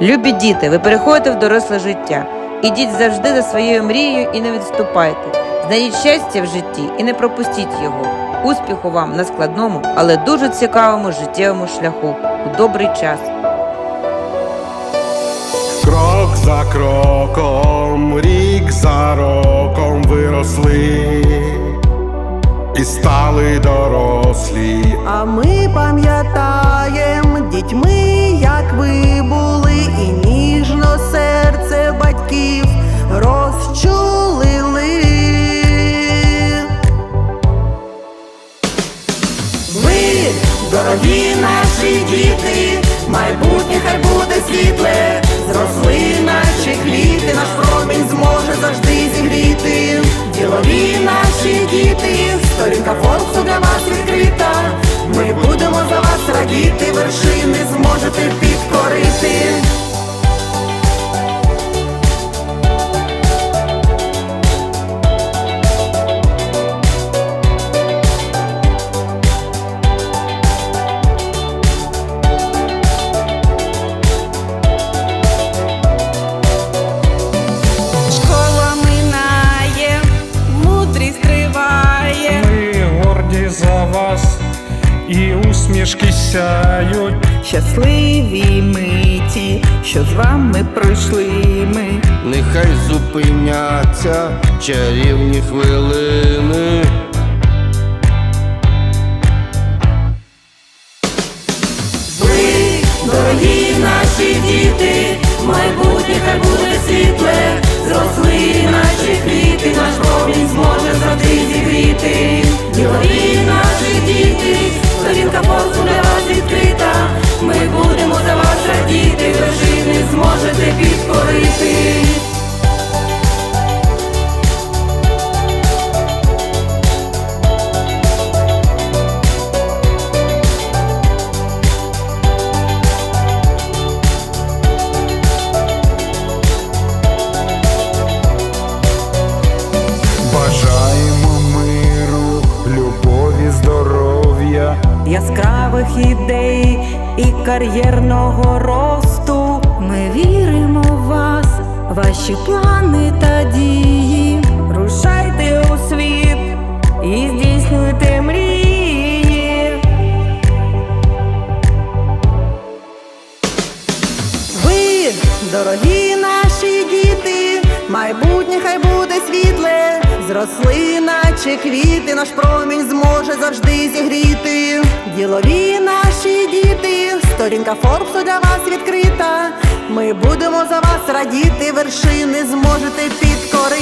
Любі діти, ви переходите в доросле життя. Ідіть завжди за своєю мрією і не відступайте. Знайдіть щастя в житті і не пропустіть його. Успіху вам на складному, але дуже цікавому життєвому шляху у добрий час. Крок за кроком, рік за роком виросли і стали дорослі. А ми пам'ятаєм дітьми, як ви були, і ніжно серце батьків розчулили. Ви, дорогі наші діти, зможете підкорити. За вас і усмішки сяють. Щасливі миті, що з вами пройшли ми. Нехай зупиняться чарівні хвилини. Здоров'я. Яскравих ідей і кар'єрного росту. Ми віримо в вас, ваші плани та дії. Рушайте у світ і здійснюйте мрії. Ви, дорогі наші діти, майбутнє хай буде світле, зросли, наче квіти, наш промінь зможе завжди зігріти. Ділові наші діти, сторінка Форбсу для вас відкрита. Ми будемо за вас радіти, вершини зможете підкорити.